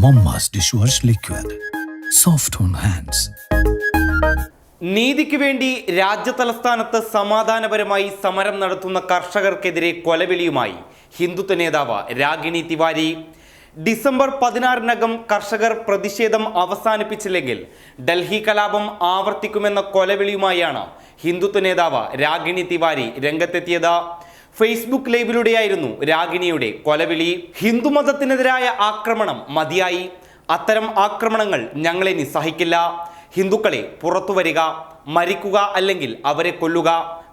Momma's dishwash liquid soft on hands നീതിക്ക് വേണ്ടി രാജ്യതലസ്ഥാനത്ത് സമാധാനപരമായി സമരം നടത്തുന്ന കർഷകർക്കെതിരെ കൊലവിളിയുമായി ഹിന്ദുത്വ നേതാവ് രാഗിണി തിവാരി. ഡിസംബർ പതിനാറിനകം കർഷകർ പ്രതിഷേധം അവസാനിപ്പിച്ചില്ലെങ്കിൽ ഡൽഹി കലാപം ആവർത്തിക്കുമെന്ന കൊലവിളിയുമായാണ് ഹിന്ദുത്വ നേതാവ് രാഗിണി തിവാരി രംഗത്തെത്തിയത്. ഫേസ്ബുക്ക് ലൈവിലൂടെയായിരുന്നു രാഗിണിയുടെ കൊലവിളി. ഹിന്ദുമതത്തിനെതിരായ ആക്രമണം മതിയായി. അത്തരം ആക്രമണങ്ങൾ ഞങ്ങളെ സഹിക്കില്ല ഹിന്ദുക്കളെ പുറത്തു വരിക മരിക്കുക അല്ലെങ്കിൽ അവരെ കൊല്ലുക.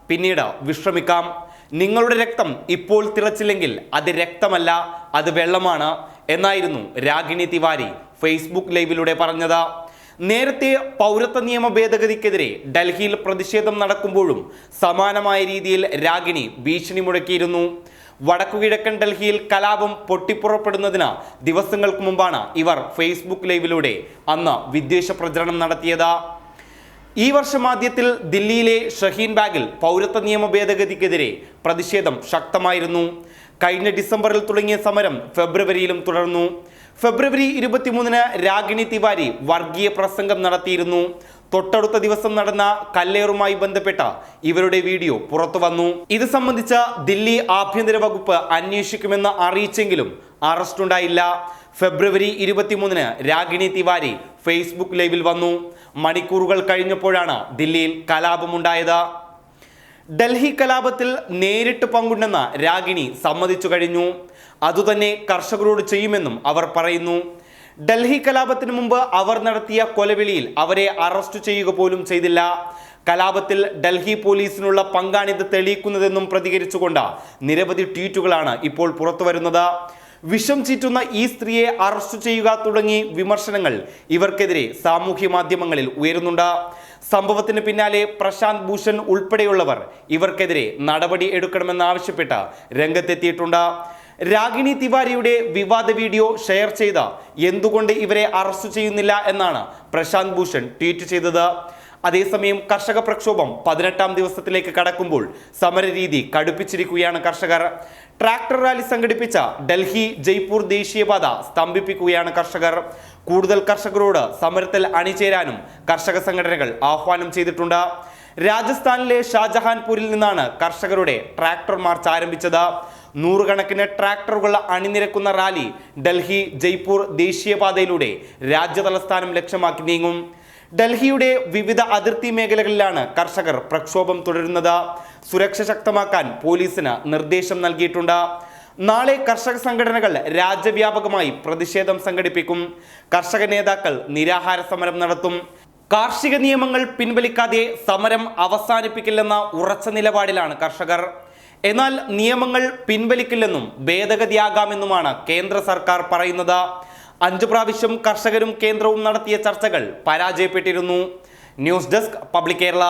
പിന്നീട് വിശ്രമിക്കാം. നിങ്ങളുടെ രക്തം ഇപ്പോൾ തിളച്ചില്ലെങ്കിൽ അത് രക്തമല്ല അത് വെള്ളമാണ് എന്നായിരുന്നു രാഗിണി തിവാരി ഫേസ്ബുക്ക് ലൈവിലൂടെ പറഞ്ഞത്. നേരത്തെ പൗരത്വ നിയമ ഭേദഗതിക്കെതിരെ ഡൽഹിയിൽ പ്രതിഷേധം നടക്കുമ്പോഴും സമാനമായ രീതിയിൽ രാഗിണി ഭീഷണി മുഴക്കിയിരുന്നു. വടക്കുകിഴക്കൻ ഡൽഹിയിൽ കലാപം പൊട്ടിപ്പുറപ്പെടുന്നതിന് ദിവസങ്ങൾക്ക് മുമ്പാണ് ഇവർ ഫേസ്ബുക്ക് ലൈവിലൂടെ അന്ന് വിദ്വേഷ പ്രചരണം നടത്തിയത്. ഈ വർഷം ആദ്യത്തിൽ ദില്ലിയിലെ ഷഹീൻ ബാഗിൽ പൗരത്വ നിയമ ഭേദഗതിക്കെതിരെ പ്രതിഷേധം ശക്തമായിരുന്നു. കഴിഞ്ഞ ഡിസംബറിൽ തുടങ്ങിയ സമരം ഫെബ്രുവരിയിലും തുടർന്നു. ഫെബ്രുവരി ഇരുപത്തിമൂന്നിന് രാഗിണി തിവാരി വർഗീയ പ്രസംഗം നടത്തിയിരുന്നു. തൊട്ടടുത്ത ദിവസം നടന്ന കല്ലേറുമായി ബന്ധപ്പെട്ട ഇവരുടെ വീഡിയോ പുറത്തു വന്നു ഇത് സംബന്ധിച്ച ദില്ലി ആഭ്യന്തര വകുപ്പ് അന്വേഷിക്കുമെന്ന് അറിയിച്ചെങ്കിലും അറസ്റ്റ് ഉണ്ടായില്ല ഫെബ്രുവരി ഇരുപത്തിമൂന്നിന് രാഗിണി തിവാരി ഫേസ്ബുക്ക് ലൈവിൽ വന്നു. മണിക്കൂറുകൾ കഴിഞ്ഞപ്പോഴാണ് ദില്ലിയിൽ കലാപമുണ്ടായത്. ഡൽഹി കലാപത്തിൽ നേരിട്ട് പങ്കുണ്ടെന്ന രാഗിണി സമ്മതിച്ചു കഴിഞ്ഞു. അതുതന്നെ കർഷകരോട് ചെയ്യുമെന്നും അവർ പറയുന്നു. ഡൽഹി കലാപത്തിന് മുമ്പ് അവർ നടത്തിയ കൊലവിളിയിൽ അവരെ അറസ്റ്റ് ചെയ്യുക പോലും ചെയ്തില്ല. കലാപത്തിൽ ഡൽഹി പോലീസിനുള്ള പങ്കാണിത് തെളിയിക്കുന്നതെന്നും പ്രതികരിച്ചുകൊണ്ട് നിരവധി ട്വീറ്റുകളാണ് ഇപ്പോൾ പുറത്തുവരുന്നത്. വിഷം ചീറ്റുന്ന ഈ സ്ത്രീയെ അറസ്റ്റ് ചെയ്യുക തുടങ്ങി വിമർശനങ്ങൾ ഇവർക്കെതിരെ സാമൂഹ്യ മാധ്യമങ്ങളിൽ ഉയരുന്നുണ്ട്. സംഭവത്തിന് പിന്നാലെ പ്രശാന്ത് ഭൂഷൺ ഉൾപ്പെടെയുള്ളവർ ഇവർക്കെതിരെ നടപടി എടുക്കണമെന്നാവശ്യപ്പെട്ട് രംഗത്തെത്തിയിട്ടുണ്ട്. രാഗിണി തിവാരിയുടെ വിവാദ വീഡിയോ ഷെയർ ചെയ്ത എന്തുകൊണ്ട് ഇവരെ അറസ്റ്റ് ചെയ്യുന്നില്ല എന്നാണ് പ്രശാന്ത് ഭൂഷൺ ട്വീറ്റ് ചെയ്തത്. അതേസമയം കർഷക പ്രക്ഷോഭം പതിനെട്ടാം ദിവസത്തിലേക്ക് കടക്കുമ്പോൾ സമരരീതി കടുപ്പിച്ചിരിക്കുകയാണ് കർഷകർ. ട്രാക്ടർ റാലി സംഘടിപ്പിച്ച ഡൽഹി ജയ്പൂർ ദേശീയപാത സ്തംഭിപ്പിക്കുകയാണ് കർഷകർ. കൂടുതൽ കർഷകരോട് സമരത്തിൽ അണിചേരാനും കർഷക സംഘടനകൾ ആഹ്വാനം ചെയ്തിട്ടുണ്ട്. രാജസ്ഥാനിലെ ഷാജഹാൻപൂരിൽ നിന്നാണ് കർഷകരുടെ ട്രാക്ടർ മാർച്ച് ആരംഭിച്ചത് നൂറുകണക്കിന് ട്രാക്ടറുകൾ അണിനിരക്കുന്ന റാലി ഡൽഹി ജയ്പൂർ ദേശീയപാതയിലൂടെ രാജ്യതലസ്ഥാനം ലക്ഷ്യമാക്കി നീങ്ങും. ഡൽഹിയുടെ വിവിധ അതിർത്തി മേഖലകളിലാണ് കർഷകർ പ്രക്ഷോഭം തുടരുന്നത്. സുരക്ഷ ശക്തമാക്കാൻ പോലീസിന് നിർദ്ദേശം നൽകിയിട്ടുണ്ട്. നാളെ കർഷക സംഘടനകൾ രാജ്യവ്യാപകമായി പ്രതിഷേധം സംഘടിപ്പിക്കും. കർഷക നേതാക്കൾ നിരാഹാര സമരം നടത്തും. കാർഷിക നിയമങ്ങൾ പിൻവലിക്കാതെ സമരം അവസാനിപ്പിക്കില്ലെന്ന ഉറച്ച നിലപാടിലാണ് കർഷകർ. എന്നാൽ നിയമങ്ങൾ പിൻവലിക്കില്ലെന്നും ഭേദഗതിയാകാമെന്നുമാണ് കേന്ദ്ര സർക്കാർ പറയുന്നത്. അഞ്ചു പ്രാവശ്യം കർഷകരും കേന്ദ്രവും നടത്തിയ ചർച്ചകൾ പരാജയപ്പെട്ടിരുന്നു. News desk public Kerala.